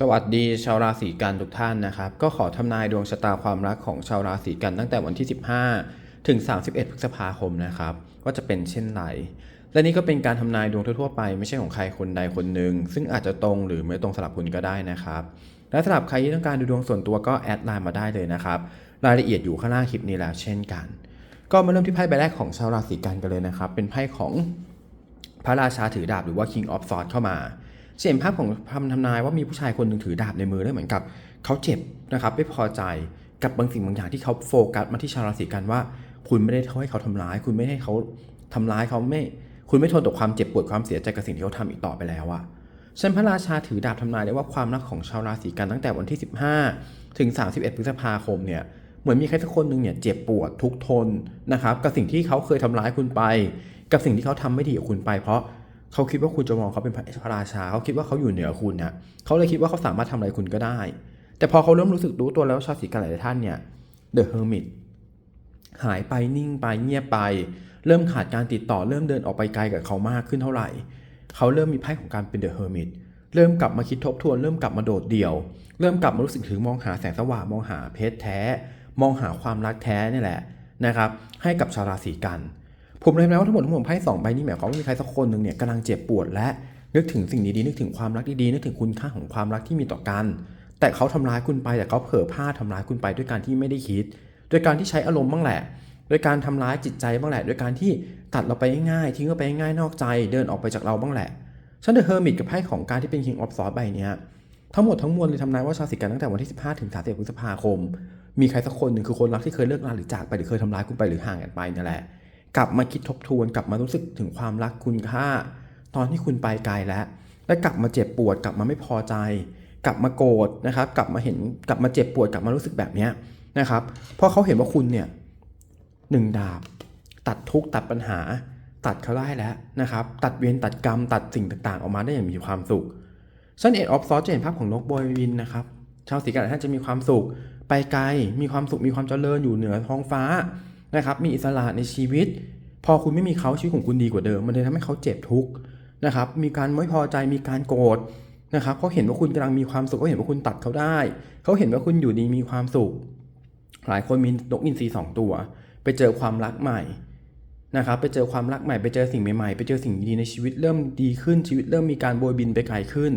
สวัสดีชาวราศีกันทุกท่านนะครับ ก็ขอทำนายดวงชะตาความรักของชาวราศีกันตั้งแต่วันที่ 15 ถึง 31 พฤษภาคมนะครับ ว่าจะเป็นเช่นไรและนี่ก็เป็นการทำนายดวงทั่วๆไปไม่ใช่ของใครคนใดคนหนึ่งซึ่งอาจจะตรงหรือไม่ตรงสลับคุณก็ได้นะครับ และสำหรับใครที่ต้องการดูดวงส่วนตัวก็แอดไลน์มาได้เลยนะครับ รายละเอียดอยู่ข้างล่างคลิปนี้แล้วเช่นกัน ก็มาเริ่มที่ไพ่ใบแรกของชาวราศีกันกันเลยนะครับ เป็นไพ่ของพระราชาถือดาบหรือว่า King of Swords เข้ามา เห็นภาพของคำทำนายว่ามีผู้ชายคนหนึ่งถือดาบในมือแล้วเหมือนกับเขาเจ็บนะครับไม่พอใจกับบางสิ่งบางอย่างที่เขาโฟกัสมาที่ชาวราศีกันว่า คุณไม่ได้ให้เขาทำร้าย คุณไม่ให้เขาทำร้ายเขาไม่ คุณไม่ทนต่อความเจ็บปวดความเสียใจกับสิ่งที่เขาทำอีกต่อไปแล้วอะฉันพระราชาถือดาบทำนายได้ว่าความรักของชาวราศีกันตั้งแต่วันที่ 15 ถึง 31 พฤษภาคมเนี่ยเหมือนมีใครสักคนหนึ่งเนี่ยเจ็บปวดทุกทนนะครับกับสิ่งที่เขาเคยทำร้ายคุณไป กับสิ่งที่เขาทำไม่ดีกับคุณไป เพราะ เขาคิดว่าคุณจะมองเขาเป็นพระราชา เขาคิดว่าเขาอยู่เหนือคุณนะเขาเลยคิดว่าเขาสามารถทำอะไรคุณก็ได้ แต่พอเขาเริ่มรู้สึกรู้ตัวแล้วชาวสีกันหลายท่านเนี่ยเดอะเฮอร์มิตหายไปนิ่งไปเงียบไป เริ่มขาดการติดต่อเริ่มเดินออกไปไกลกับเขามากขึ้นเท่าไหร่ เขาเริ่มมีไพ่ของการเป็นเดอะเฮอร์มิตเริ่มกลับมาคิดทบทวน เริ่มกลับมาโดดเดี่ยว เริ่มกลับมารู้สึกถึงมองหาแสงสว่างมองหาเพชรแท้ มองหาความรักแท้นี่แหละนะครับ ให้กับชาวราศีกัน ผมเลยนะว่าทั้งหมดทั้งมวลไพ่สองใบนี้หมายความว่ามีใครสักคนหนึ่งเนี่ยกำลังเจ็บปวดและนึกถึงสิ่งดีๆนึกถึงความรักดีๆนึกถึงคุณค่าของความรักที่มีต่อกัน แต่เขาทำร้ายคุณไปแต่เขาเผลอพลาดทำร้ายคุณไปด้วยการที่ไม่ได้คิด ด้วยการที่ใช้อารมณ์บ้างแหละด้วยการทำร้ายจิตใจบ้างแหละด้วยการที่ตัดเราไปง่ายๆทิ้งเราไปง่ายๆนอกใจเดินออกไปจากเราบ้างแหละฉันเดอะเฮอร์มิตกับไพ่ของการที่เป็น King of Swords ใบเนี้ยทั้งหมดทั้งมวลเลยทำนายว่าชาวสิกันตั้งแต่วันที่ 15 ถึง 31 พฤษภาคม มีใครสักคนหนึ่งคือคนรักที่เคยเลิกลาหรือจากไปหรือเคยทำร้ายคุณไปหรือห่างกันไปนั่นแหละ กลับมาคิดทบทวน กลับมารู้สึกถึงความรักคุณค่า ตอนที่คุณไปไกลแล้ว และกลับมาเจ็บปวด กลับมาไม่พอใจ กลับมาโกรธนะครับ กลับมาเห็นกลับมาเจ็บปวดกลับมารู้สึกแบบนี้นะครับเพราะเขาเห็นว่าคุณเนี่ยหนึ่งดาบ ตัดทุกตัดปัญหา ตัดเขาได้แล้วนะครับ ตัดเวรตัดกรรม ตัดสิ่งต่างๆ ออกมาได้อย่างมีความสุขซันเอ็ดออฟซอจะเห็นภาพของนกโบยบินนะครับชาวสีกันท่านจะมีความสุข ไปไกลมีความสุขมีความเจริญอยู่เหนือท้องฟ้า นะครับมีอิสระในชีวิต พอคุณไม่มีเขาชีวิตของคุณดีกว่าเดิม มันเลยทำให้เขาเจ็บทุกข์นะครับมีการไม่พอใจมีการโกรธนะครับเขาเห็นว่าคุณกำลังมีความสุขเขาเห็นว่าคุณตัดเขาได้ เขาเห็นว่าคุณอยู่ดีมีความสุข หลายคนมีนกอินทรีสองตัว ไปเจอความรักใหม่นะครับไปเจอความรักใหม่ไปเจอสิ่งใหม่ๆ ไปเจอสิ่งดีในชีวิตเริ่มดีขึ้นชีวิตเริ่มมีการโบยบินไปไกลขึ้น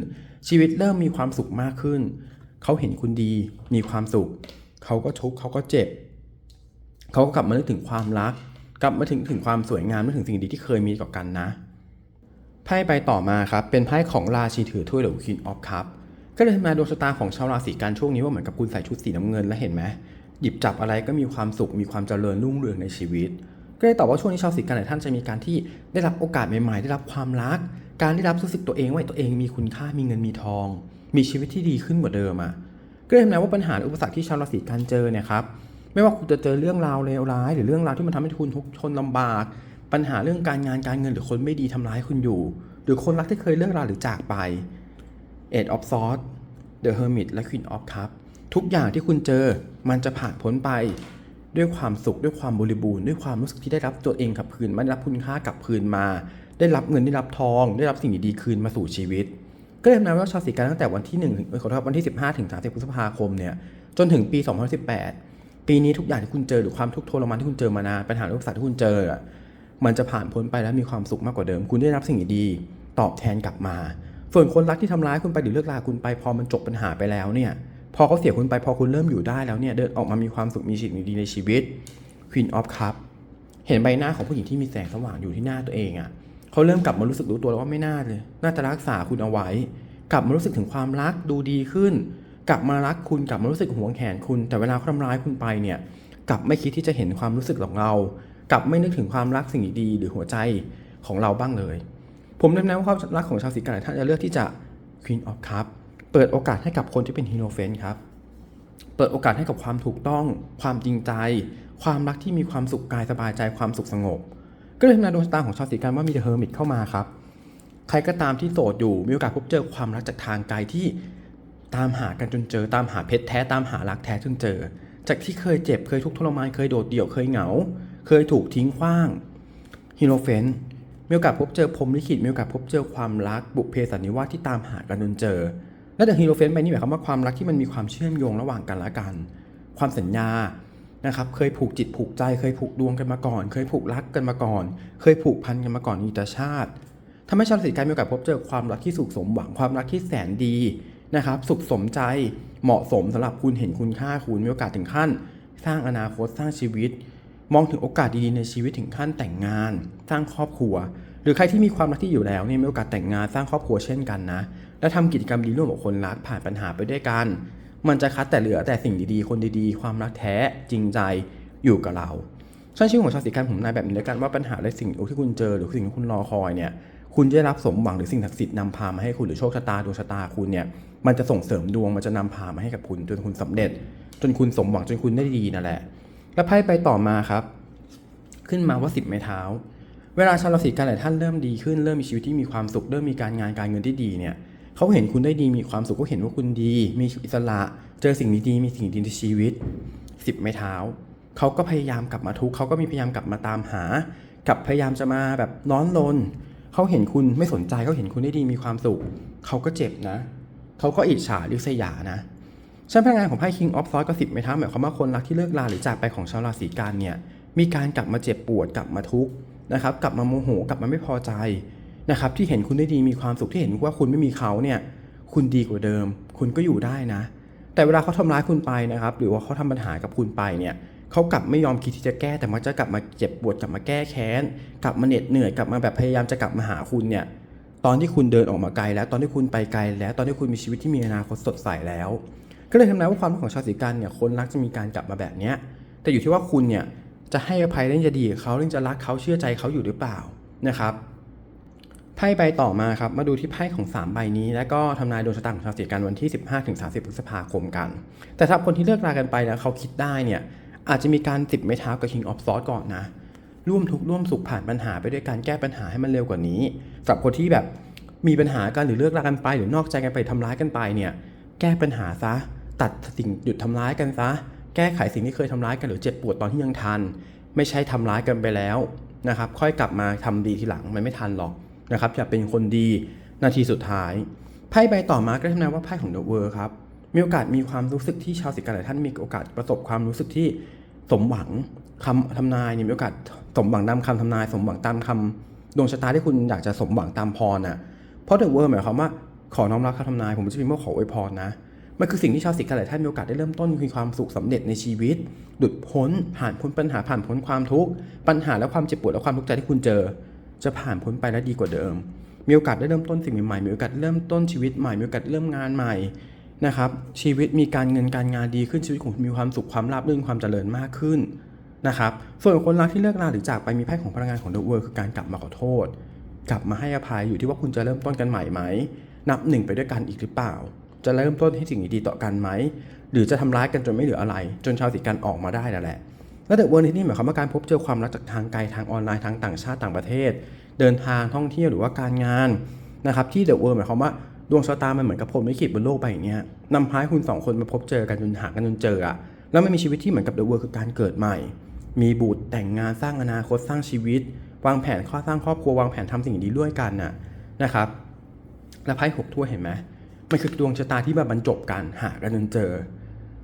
ชีวิตเริ่มมีความสุขมากขึ้น เขาเห็นคุณดีมีความสุข เขาก็ทุกข์เขาก็เจ็บ เขาก็กลับมานึกถึงความรัก กลับมาถึงถึงความสวยงามนึกถึงสิ่งดีที่เคยมีต่อกันนะไพ่ใบต่อมาครับเป็นไพ่ของราชีถือถ้วยหรือ Queen of Cup ก็เลยทำนายดวงชะตาของชาวราศีกันช่วงนี้ว่าเหมือนกับคุณใส่ชุดสีน้ำเงินแล้วเห็นไหมหยิบจับอะไรก็มีความสุขมีความเจริญรุ่งเรืองในชีวิต ก็เลยตอบว่าช่วงนี้ชาวราศีกันหลายท่านจะมีการที่ได้รับโอกาสใหม่ๆ ได้รับความรัก การได้รับรู้สึกตัวเองว่าตัวเองมีคุณค่ามีเงินมีทอง มีชีวิตที่ดีขึ้นกว่าเดิมอะก็เลยทำนายว่าปัญหาอุปสรรคที่ชาวราศีกันเจอเนี่ยครับ ไม่ว่าคุณจะเจอเรื่องราวเลวร้าย หรือเรื่องราวที่มันทำให้คุณทุกข์ทนลำบาก ปัญหาเรื่องการงานการเงินหรือคนไม่ดีทำร้ายคุณอยู่ หรือคนรักที่เคยเลิกราหรือจากไป Eight of Swords The Hermit และ Queen of cup ทุกอย่างที่คุณเจอมันจะผ่านพ้นไป ด้วยความสุขด้วยความบริบูรณ์ด้วยความรู้สึกที่ได้รับตัวเองกลับคืนมาได้รับคุณค่ากลับคืนมา ได้รับเงินได้รับทอง ได้รับสิ่งดีๆคืนมาสู่ชีวิต ก็เลยทำนายว่าชาวสีกันตั้งแต่วันที่1ถึงเอ้ยขอโทษวันที่ 15 ถึง 30 พฤษภาคมเนี่ยจนถึงปี 2018 ปีนี้ทุกอย่างที่คุณเจอหรือความทุกข์ทรมานที่คุณเจอมานานปัญหาอุปสรรคที่คุณเจอมันจะผ่านพ้นไปแล้วมีความสุขมากกว่าเดิม คุณได้รับสิ่งดีตอบแทนกลับมา ส่วนคนรักที่ทำร้ายคุณไปหรือเลิกลาคุณไปพอมันจบปัญหาไปแล้วเนี่ยพอเขาเสียคุณไปพอคุณเริ่มอยู่ได้แล้วเนี่ยเดินออกมามีความสุขมีสิ่งดีๆในชีวิต Queen of Cup เห็นใบหน้าของผู้หญิงที่มีแสงสว่างอยู่ที่หน้าตัวเองอะ่ะเขาเริ่มกลับมารู้สึกรู้ตัวแล้วว่าไม่น่าเลย น่าจะรักษาคุณเอาไว้ กลับมารู้สึกถึงความรักดูดีขึ้น กลับมารักคุณกลับมารู้สึกหวงแขนคุณ แต่เวลาเขาทำร้ายคุณไปเนี่ยกลับไม่คิดที่จะเห็นความรู้สึกของเรา กลับไม่นึกถึงความรักสิ่งดีหรือหัวใจของเราบ้างเลย ผมแนะนำว่าความรักของชาวสีกันหลายท่านจะเลือกที่จะ Queen of Cup เปิดโอกาสให้กับคนที่เป็นฮีโรเฟนครับ เปิดโอกาสให้กับความถูกต้อง ความจริงใจ ความรักที่มีความสุขกายสบายใจความสุขสงบ ก็เลยทำนายดวงชะตาของชาวสีกันว่ามีเดอะเฮอร์มิตเข้ามาครับ ใครก็ตามที่โสดอยู่มีโอกาสพบเจอความรักจากทางไกลที่ ตามหากันจนเจอ ตามหาเพชรแท้ตามหารักแท้จนเจอ จากที่เคยเจ็บเคยทุกข์ทรมานเคยโดดเดี่ยวเคยเหงา เคยถูกทิ้งขว้างฮีโรเฟนมีโอกาสพบเจอพรมลิขิตมีโอกาสพบเจอความรักบุพเพสันนิวาสที่ตามหากันจนเจอ และเดอะฮีโรเฟนไปนี่หมายความว่าความรักที่มันมีความเชื่อมโยงระหว่างกันและกัน ความสัญญานะครับเคยผูกจิตผูกใจเคยผูกดวงกันมาก่อน เคยผูกรักกันมาก่อน เคยผูกพันกันมาก่อนอีตชาติทำให้ชาวราศีกันมีโอกาสพบเจอความรักที่สุขสมหวังความรักที่แสนดี นะครับสุขสมใจเหมาะสมสำหรับคุณเห็นคุณค่าคุณมีโอกาสถึงขั้น สร้างอนาคตสร้างชีวิต มองถึงโอกาสดีๆในชีวิตถึงขั้นแต่งงาน สร้างครอบครัว หรือใครที่มีความรักที่อยู่แล้วเนี่ยมีโอกาสแต่งงานสร้างครอบครัวเช่นกันนะ และทำกิจกรรมดีร่วมกับคนรักผ่านปัญหาไปด้วยกัน มันจะคัดแต่เหลือแต่สิ่งดีๆ คนดีๆ ความรักแท้จริงใจอยู่กับเราฉันชีวิตของชาวสีกันผมนายแบบนี้แล้วกันว่าปัญหาและสิ่งที่คุณเจอหรือสิ่งที่คุณรอคอยเนี่ย คุณจะได้รับสมหวังหรือสิ่งศักดิ์สิทธิ์นำพามาให้คุณหรือโชคชะตาดวงชะตาคุณเนี่ยมันจะส่งเสริมดวงมันจะนำพามาให้กับคุณจนคุณสำเร็จ จนคุณสมหวังจนคุณได้ดีนั่นแหละ แล้วไพ่ไปต่อมาครับ ขึ้นมาว่าสิบไม้เท้า เวลาชาวราศีกันหลายท่านเริ่มดีขึ้นเริ่มมีชีวิตที่มีความสุขเริ่มมีการงานการเงินที่ดีเนี่ยเขาเห็นคุณได้ดีมีความสุขก็เห็นว่าคุณดี มีอิสระเจอสิ่งดีๆมีสิ่งดีในชีวิตสิบไม้เท้าเขาก็พยายามกลับมาทุกเขาก็มีพยายามกลับมาตามหากับพยายามจะมาแบบน้อนลน เขาเห็นคุณไม่สนใจเขาเห็นคุณได้ดีมีความสุขเขาก็เจ็บนะเขาก็อิจฉาริษยานะชั้นพลังงานของไพ่ King of Swords กับสิบไม้เท้าหมายความว่าคนรักที่เลิกลาหรือจากไปของชาวราศีกันเนี่ยมีการกลับมาเจ็บปวดกลับมาทุกข์นะครับกลับมาโมโหกลับมาไม่พอใจนะครับที่เห็นคุณได้ดีมีความสุขที่เห็นว่าคุณไม่มีเขาเนี่ยคุณดีกว่าเดิม คุณก็อยู่ได้นะ แต่เวลาเขาทำร้ายคุณไปนะครับ หรือว่าเขาทำปัญหากับคุณไปเนี่ย เขากลับไม่ยอมคิดที่จะแก้แต่มักจะกลับมาเจ็บปวดกลับมาแก้แค้น กลับมาเหน็ดเหนื่อยกลับมาแบบพยายามจะกลับมาหาคุณเนี่ยตอนที่คุณเดินออกมาไกลแล้วตอนที่คุณไปไกลแล้วตอนที่คุณมีชีวิตที่มีอนาคตสดใสแล้ว ก็เลยทำนายว่าความรักของชาวสีกันเนี่ยคนรักจะมีการกลับมาแบบเนี้ยแต่อยู่ที่ว่าคุณเนี่ยจะให้อภัยเรื่องจะดีกับเขาเรื่องจะรักเขาเชื่อใจเขาอยู่หรือเปล่านะครับไพ่ใบต่อมาครับมาดูที่ไพ่ของ 3 ใบนี้ แล้วก็ทำนายดวงชะตาของชาวสีกันวันที่ 15-30พฤษภาคมกัน แต่ถ้าคนที่เลิกรากันไปแล้วเขาคิดได้เนี่ย อาจจะมีการติดไม้เท้ากับ King of Swords ก่อนนะ ร่วมทุกข์ร่วมสุขผ่านปัญหาไปด้วยการแก้ปัญหาให้มันเร็วกว่านี้สำหรับคนที่แบบมีปัญหากันหรือเลิกรากันไป หรือนอกใจกันไปทำร้ายกันไปเนี่ยแก้ปัญหาซะ ตัดสิ่งหยุดทำร้ายกันซะ แก้ไขสิ่งที่เคยทำร้ายกันหรือเจ็บปวดตอนที่ยังทัน ไม่ใช่ทำร้ายกันไปแล้วนะครับค่อยกลับมาทำดีทีหลังมันไม่ทันหรอกนะครับอย่าเป็นคนดีนาทีสุดท้ายไพ่ใบต่อมาก็ทำนายว่าไพ่ของเดอะเวิร์ครับมีโอกาสมีความรู้สึกที่ชาวสิกันหลายท่านมีโอกาสประสบความรู้สึกที่ สมหวังคำทำนายเนี่ยมีโอกาสสมหวังตามคำทำนาย สมหวังตามคำดวงชะตาที่คุณอยากจะสมหวังตามพรน่ะเพราะเดอะเวิร์หมายความว่าขอน้อมรับคำทำนาย ผมจะพิมพ์ว่าขออวยพรนะมันคือสิ่งที่ชาวสิกันหลายท่านมีโอกาสได้เริ่มต้นมีความสุขสำเร็จในชีวิตหลุดพ้น ผ่านพ้นปัญหาผ่านพ้นความทุกข์ปัญหาและความเจ็บปวดและความทุกข์ใจที่คุณเจอ จะผ่านพ้นไปและดีกว่าเดิม มีโอกาสได้เริ่มต้นสิ่งใหม่ๆมีโอกาสเริ่มต้นชีวิตใหม่มีโอกาสเริ่มงานใหม่ นะครับชีวิตมีการเงินการงานดีขึ้นชีวิตของคุณมีความสุขความราบรื่นความเจริญมากขึ้นนะครับส่วนคนรักที่เลิกลาหรือจากไปมีไพ่ของพลังงานของเดอะเวิร์คือการกลับมาขอโทษ กลับมาให้อภัยอยู่ที่ว่าคุณจะเริ่มต้นกันใหม่ไหม นับหนึ่งไปด้วยกันอีกหรือเปล่า จะเริ่มต้นให้สิ่งดีๆต่อกันไหม หรือจะทำร้ายกันจนไม่เหลืออะไร จนชาวสีกันออกมาได้นั่นแหละและเดอะเวิร์ที่นี่หมายความว่าการพบเจอความรักจากทางไกลทางออนไลน์ทางต่างชาติต่างประเทศ เดินทางท่องเที่ยวหรือว่าการงานนะครับที่เดอะเวิร์หมายความว่า ดวงชะตามันเหมือนกับพรหมลิขิตบนโลกใบนี้นำพาให้คุณสองคนมาพบเจอกันจนหากันจนเจออะแล้วไม่มีชีวิตที่เหมือนกับเดอะเวิร์คือการเกิดใหม่ มีบุตรแต่งงานสร้างอนาคตสร้างชีวิต วางแผนข้อสร้างครอบครัววางแผนทำสิ่งดีด้วยกันน่ะนะครับ แล้วไพ่หกถ้วยเห็นไหมมันคือดวงชะตาที่มาบรรจบกันหากันจนเจอ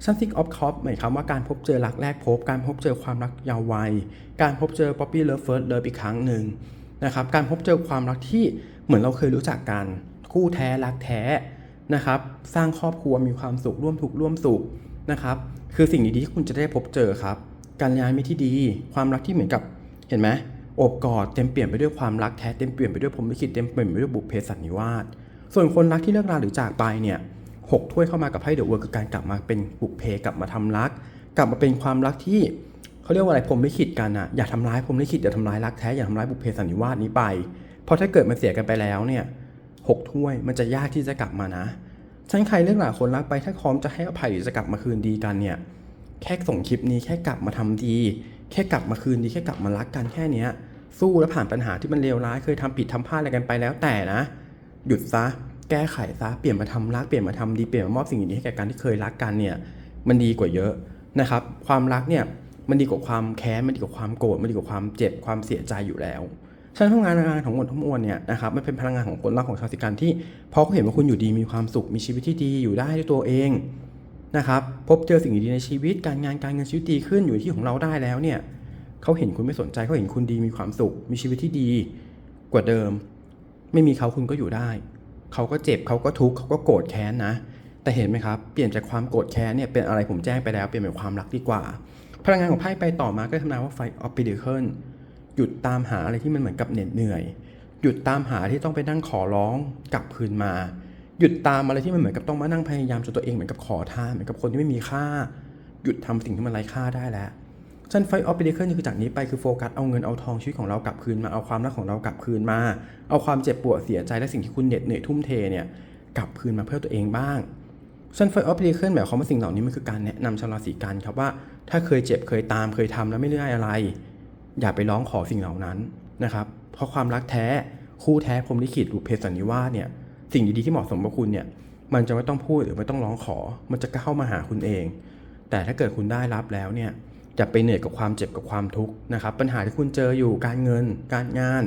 ซันซิกออฟคอปหมายความว่าการพบเจอรักแรกพบ การพบเจอความรักยาววัย การพบเจอป๊อปปี้เลิฟเฟิร์สเลิฟอีกครั้งหนึ่งนะครับ การพบเจอความรักที่เหมือนเราเคยรู้จักกัน คู่แท้รักแท้นะครับ สร้างครอบครัวมีความสุขร่วมทุกข์ร่วมสุขนะครับ คือสิ่งดีๆที่คุณจะได้พบเจอครับการย้ายมิตรที่ดี ความรักที่เหมือนกับเห็นไหมโอบกอดเต็มเปลี่ยนไปด้วยความรักแท้เต็มเปลี่ยนไปด้วยพรมลิขิตเต็มเปลี่ยนไปด้วยบุพเพสันนิวาสส่วนคนรักที่เลิกราหรือจากไปเนี่ยหกถ้วยเข้ามากับไพ่เดอะเวิร์คือการกลับมาเป็นบุพเพกลับมาทำรัก กลับมาเป็นความรักที่เขาเรียกว่าอะไรพรมลิขิตกันอะอย่าทำร้ายพรมลิขิตอย่าทำร้ายรักแท้อย่าทำร้ายบุพเพสันนิวาสนี้ไป เพราะถ้าเกิดมันเสียกันไปแล้วเนี่ย หกถ้วย มันจะยากที่จะกลับมานะฉันใครเลิกราคนรักไปถ้าพร้อมจะให้อภัยหรือจะกลับมาคืนดีกันเนี่ยแค่ส่งคลิปนี้แค่กลับมาทำดี แค่กลับมาคืนดีแค่กลับมารักกันแค่เนี้ยสู้และผ่านปัญหาที่มันเลวร้ายเคยทำผิดทำพลาดอะไรกันไปแล้วแต่นะ หยุดซะ แก้ไขซะเปลี่ยนมาทำรักเปลี่ยนมาทำดีเปลี่ยนมามอบสิ่งดีให้แก่การที่เคยรักกันเนี่ยมันดีกว่าเยอะนะครับ ความรักเนี่ยมันดีกว่าความแค้นมันดีกว่าความโกรธมันดีกว่าความเจ็บความเสียใจอยู่แล้ว ฉะนันพลังงานงานของหมดทั้งมวลเนี่ยนะครับมันเป็นพลังงานของคนรักของชาวสิกันที่พอเขาเห็นว่าคุณอยู่ดีมีความสุขมีชีวิตที่ดีอยู่ได้ด้วยตัวเองนะครับพบเจอสิ่งดีในชีวิตการงานการเงินชีวิตดีขึ้นอยู่ที่ของเราได้แล้วเนี่ยเขาเห็นคุณไม่สนใจเขาเห็นคุณดีมีความสุข มีชีวิตที่ดีกว่าเดิม ไม่มีเขาคุณก็อยู่ได้เขาก็เจ็บเขาก็ทุกข์เขาก็โกรธแค้นนะ แต่เห็นไหมครับเปลี่ยนจากความโกรธแค้นเนี่ยเป็นอะไรผมแจ้งไปแล้วเปลี่ยนเป็นความรักดีกว่า พลังงานของไพ่ไปต่อมาก็ทำนายว่าไฟออฟปิเดเคิล หยุดตามหาอะไรที่มันเหมือนกับเหน็ดเหนื่อย หยุดตามหาที่ต้องไปนั่งขอร้องกลับคืนมา หยุดตามอะไรที่มันเหมือนกับต้องมานั่งพยายามจนตัวเองเหมือนกับขอทานเหมือนกับคนที่ไม่มีค่า หยุดทำสิ่งที่มันไร้ค่าได้แล้วฉันไฟออฟปิเดเคิลคือจากนี้ไปคือโฟกัสเอาเงินเอาทองชีวิตของเรากลับคืนมาเอาความรักของเรากลับคืนมา เอาความเจ็บปวดเสียใจและสิ่งที่คุณเหน็ดเหนื่อยทุ่มเทเนี่ยกลับคืนมาเพื่อตัวเองบ้างซันไฟออฟเพลเคิลหมายความว่าสิ่งเหล่านี้มันคือการแนะนำชาวราศีกันครับว่า ถ้าเคยเจ็บเคยตามเคยทำแล้วไม่ได้อะไร อย่าไปร้องขอสิ่งเหล่านั้นนะครับ เพราะความรักแท้คู่แท้พรมลิขิตหรือเพศสันนิวาสเนี่ยสิ่งดีๆที่เหมาะสมกับคุณเนี่ยมันจะไม่ต้องพูดหรือไม่ต้องร้องขอ มันจะเข้ามาหาคุณเอง แต่ถ้าเกิดคุณได้รับแล้วเนี่ยอย่าไปเหนื่อยกับความเจ็บกับความทุกข์นะครับ ปัญหาที่คุณเจออยู่การเงิน การงาน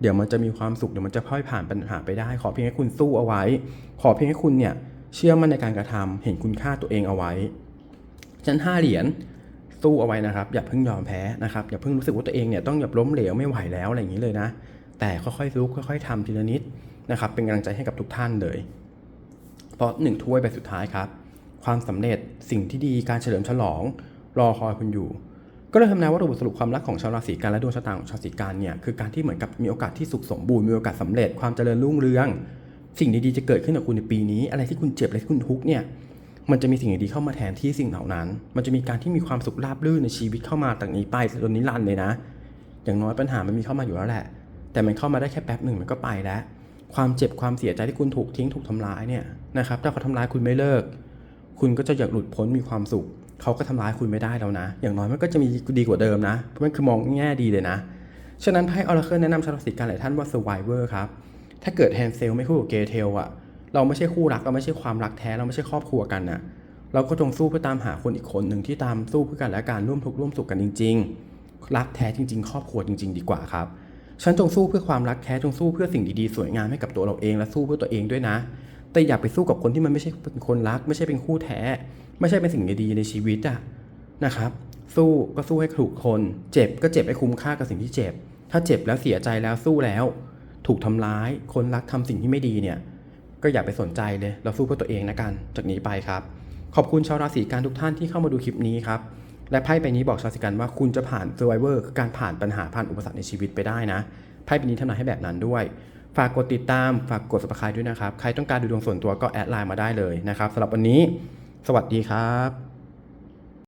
เดี๋ยวมันจะมีความสุขเดี๋ยวมันจะค่อยผ่านปัญหาไปได้ ขอเพียงให้คุณสู้เอาไว้ ขอเพียงให้คุณเนี่ยเชื่อมั่นในการกระทำเห็นคุณค่าตัวเองเอาไว้ชั้นห้าเหรียญ สู้เอาไว้นะครับ อย่าเพิ่งยอมแพ้นะครับ อย่าเพิ่งรู้สึกว่าตัวเองเนี่ยต้องหยับล้มเหลวไม่ไหวแล้วอะไรอย่างนี้เลยนะ แต่ค่อยๆสู้ค่อย ๆทำทีละนิดนะครับ เป็นกำลังใจให้กับทุกท่านเลย เพราะหนึ่งถ้วยใบสุดท้ายครับ ความสำเร็จสิ่งที่ดีการเฉลิมฉลอง รอคอยคุณอยู่ ก็เลยทำนายว่าระบบสรุปความรักของชาวราศีกันและดวงชะตาของชาวราศีกันเนี่ยคือการที่เหมือนกับมีโอกาสที่สุขสมบูรณ์มีโอกาสสำเร็จความเจริญรุ่งเรือง สิ่งดีๆจะเกิดขึ้นกับคุณในปีนี้ อะไรที่คุณเจ็บอะไรที่คุณทุกเนี่ย มันจะมีสิ่งดีๆเข้ามาแทนที่สิ่งเหล่านั้น มันจะมีการที่มีความสุขราบรื่นในชีวิตเข้ามาจากนี้ไปจนนิรันดร์เลยนะ อย่างน้อยปัญหามันมีเข้ามาอยู่แล้วแหละ แต่มันเข้ามาได้แค่แป๊บหนึ่งมันก็ไปแล้ว ความเจ็บความเสียใจที่คุณถูกทิ้งถูกทำร้ายเนี่ยนะครับถ้าเขาทำร้ายคุณไม่เลิก คุณก็จะอยากหลุดพ้นมีความสุข เขาก็ทำร้ายคุณไม่ได้แล้วนะ อย่างน้อยมันก็จะมีดีกว่าเดิมนะ เพราะมันคือมองแง่ดีเลยนะ ฉะนั้นไพ่ออร์เคิลแนะนำชาวราศีกันหลายท่านว่า survivor ครับ ถ้าเกิดแฮนเซลไม่คู่กับเกเทลอะ เราไม่ใช่คู่รักเราไม่ใช่ความรักแท้เราไม่ใช่ครอบครัวกันนะเราก็จงสู้เพื่อตามหาคนอีกคนหนึ่งที่ตามสู้เพื่อกันและการร่วมทุกข์ร่วมสุขกันจริง ๆ รักแท้จริง ๆ ครอบครัวจริง ๆ ดีกว่าครับฉันจงสู้เพื่อความรักแท้จงสู้เพื่อสิ่งดีๆ สวยงามให้กับตัวเราเองและสู้เพื่อตัวเองด้วยนะ แต่อย่าไปสู้กับคนที่มันไม่ใช่เป็นคนรัก ไม่ใช่เป็นคู่แท้ ไม่ใช่เป็นสิ่งดีๆในชีวิตอะนะครับ สู้ก็สู้ให้ถูกคน เจ็บก็เจ็บให้คุ้มค่ากับสิ่งที่เจ็บ ถ้าเจ็บแล้วเสียใจแล้วสู้แล้ว ถูกทำร้าย คนรักทำสิ่งที่ไม่ดีเนี่ย ก็อย่าไปสนใจเลย เราสู้เพื่อตัวเองนะกัน จากนี้ไปครับ ขอบคุณชาวราศีกันทุกท่านที่เข้ามาดูคลิปนี้ครับ และไพ่ใบนี้บอกชาวราศีกันว่าคุณจะผ่านเซอร์ไวเวอร์คือการผ่านปัญหาผ่านอุปสรรคในชีวิตไปได้นะ ไพ่ใบนี้ทำนายให้แบบนั้นด้วย ฝากกดติดตาม ฝากกดสับสคายด้วยนะครับ ใครต้องการดูดวงส่วนตัวก็แอดไลน์มาได้เลยนะครับสำหรับวันนี้ สวัสดีครับ